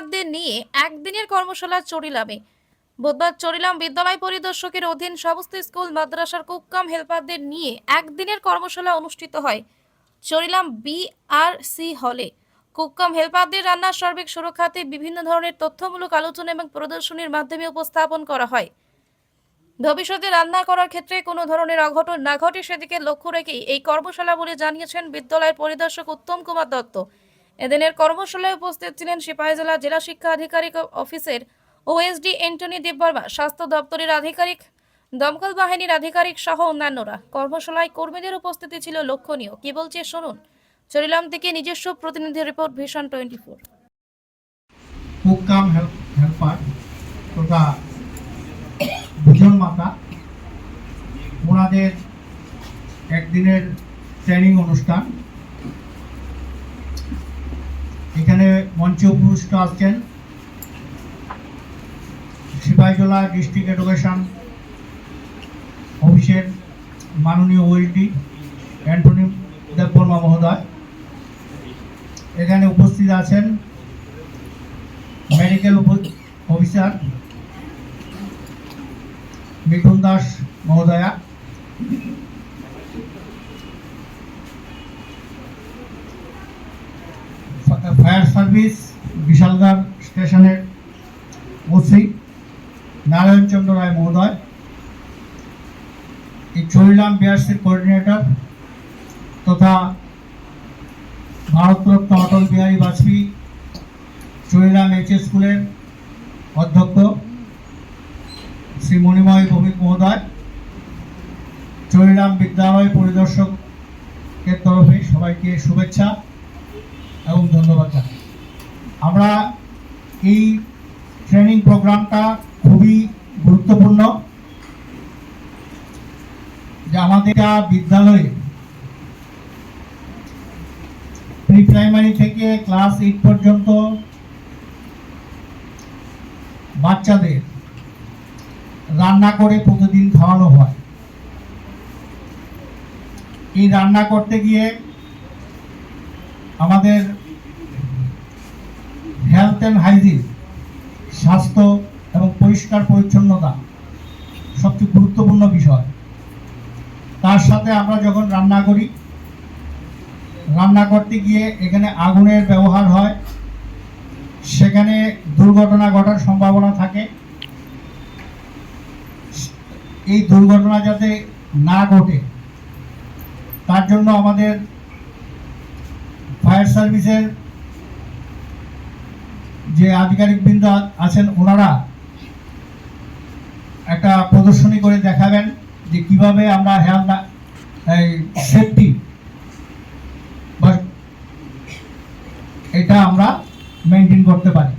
হেলপারদের নিয়ে একদিনের কর্মশালা চরিলামে। বুধবার চরিলাম বিদ্যালয় পরিদর্শকের অধীন সমস্ত স্কুল, মাদ্রাসার কুককাম হেলপারদের নিয়ে একদিনের কর্মশালা অনুষ্ঠিত হয় চরিলাম বিআরসি হলে। কুককাম হেলপারদের রান্নার সার্বিক সুরক্ষাতে বিভিন্ন ধরনের তথ্যমূলক আলোচনা এবং প্রদর্শনীর মাধ্যমে উপস্থাপন করা হয়। ভবিষ্যতে রান্না করার ক্ষেত্রে কোনো ধরনের অঘটন না ঘটে সেদিকে লক্ষ্য রেখেই এই কর্মশালা বলে জানিয়েছেন বিদ্যালয়ের পরিদর্শক উত্তম কুমার দত্ত। এদিনের কর্মশালায় উপস্থিত ছিলেন সিপাহীজলা জেলা শিক্ষা আধিকারিক অফিসের ওএসডি এন্টনি দেববর্মা, স্বাস্থ্য দপ্তরের আধিকারিক, দমকল বাহিনীর আধিকারিক সহ অন্যান্যরা। কর্মশালায় কর্মীদের উপস্থিতি ছিল লক্ষণীয়। কি বলছে শুনুন। চরিলাম থেকে নিজস্ব প্রতিনিধি রিপোর্ট ভিশন টোয়েন্টি ফোর একদিনের ট্রেনিং অনুষ্ঠান। এখানে মঞ্চে উপস্থিত আসছেন সিপাহীজলা ডিস্ট্রিক্ট এডুকেশন অফিসের মাননীয় ওএলডি অ্যান্টনি দেববর্মা মহোদয়। এখানে উপস্থিত আছেন মেডিকেল অফিসার মিঠুন দাস মহোদয়া। ফায়ার সার্ভিস বিশালগড় স্টেশনের ওসি নারায়ণচন্দ্র রায় মহোদয়, এই চরিলাম বিআরসির কোঅর্ডিনেটর তথা ভারতরত্ন অটল বিহারী বাজপেয়ী, চরিলাম এইচ স্কুলের অধ্যক্ষ শ্রী মণিময় ভৌমিক মহোদয়, চরিলাম বিদ্যালয় পরিদর্শকের তরফে সবাইকে শুভেচ্ছা। এবং ধন্যবাদ জানাই। আমরা এই ট্রেনিং প্রোগ্রামটা খুবই গুরুত্বপূর্ণ যে আমাদের বিদ্যালয়ে প্রি প্রাইমারি থেকে ক্লাস এইট পর্যন্ত বাচ্চাদের রান্না করে প্রতিদিন খাওয়ানো হয়। এই রান্না করতে গিয়ে আমাদের হেলথ অ্যান্ড হাইজিন স্বাস্থ্য এবং পরিষ্কার পরিচ্ছন্নতা সবচেয়ে গুরুত্বপূর্ণ বিষয়। তার সাথে আমরা যখন রান্না করি রান্না করতে গিয়ে এখানে আগুনের ব্যবহার হয়। সেখানে দুর্ঘটনা ঘটার সম্ভাবনা থাকে। এই দুর্ঘটনা যাতে না ঘটে, তার জন্য আমাদের ফায়ার সার্ভিসের যে আধিকারিকবৃন্দ আছেন, ওনারা একটা প্রদর্শনী করে দেখাবেন যে কীভাবে আমরা হেলথ এই সেফটি এটা আমরা মেনটেন করতে পারি।